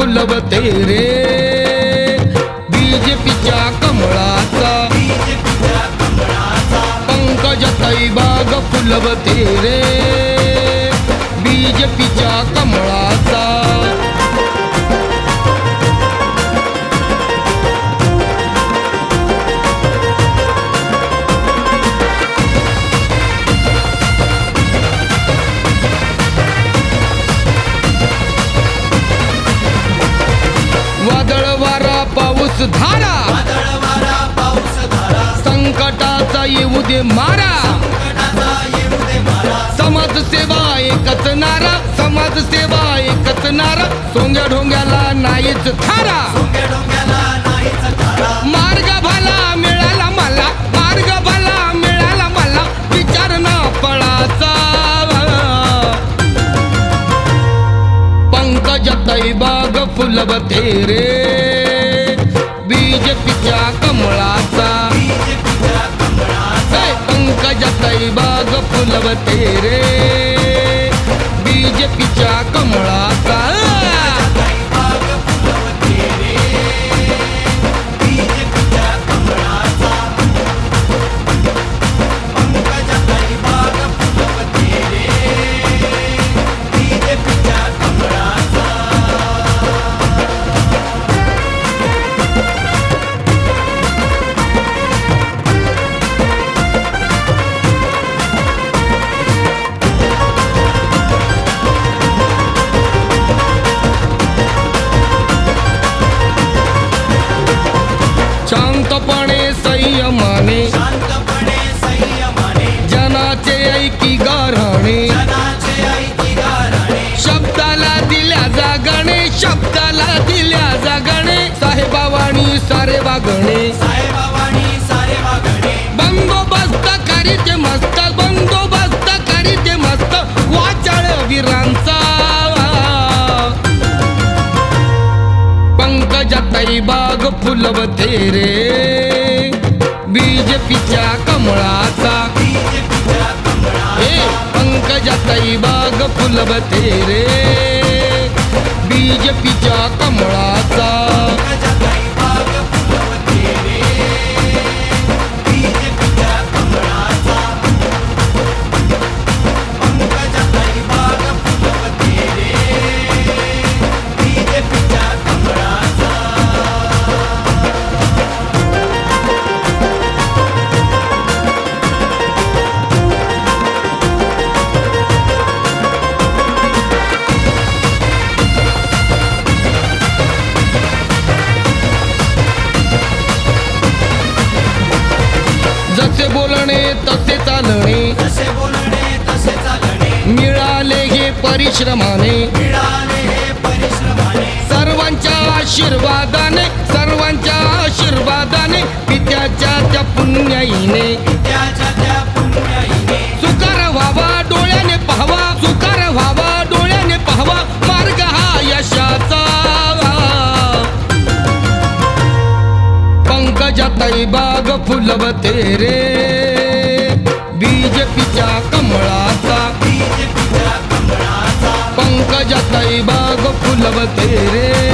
पंकजाताई बाग फुलवते रे बीजेपीच्या कमळाचा. पंकजाताई बाग फुलवते रे बीजेपीच्या कमळाचा. पाऊस धारा. संकटाचा येऊ दे मारा. समाज सेवा एकच नारा. समाज सेवा एकच नारा. सोंग्या ढोंग्याला नाहीच थारा. मार्ग भला मिळाला मला. मार्ग भला मिळाला मला. विचार ना पळाचा. पंकज बाग फुलवते रे. बीजेपीच्या कमळाचा. जागणे शब्दाला दिल्या जागणे साहेबावाणी सारे वागणे. बंदोबस्त करीत मस्त बंदोबस्त करीत मस्त वाचाळ वीरांचा. पंकजाताई बाग फुलवते रे बीजेपीच्या कमळाचा. पंकजाताई बाग फुलवते रे बीजेपीच्या कमळाचा. चालणे. मिळाले हे परिश्रमाने. सर्वांच्या आशीर्वादाने सर्वांच्या आशीर्वादाने पित्याच्या त्या पुण्याईने. सुकार व्हावा डोळ्याने पाहावा सुकार व्हावा डोळ्याने पाहावा मार्ग हा यशाचा. पंकजाताई बाग फुलवते रे. बाग फुलवते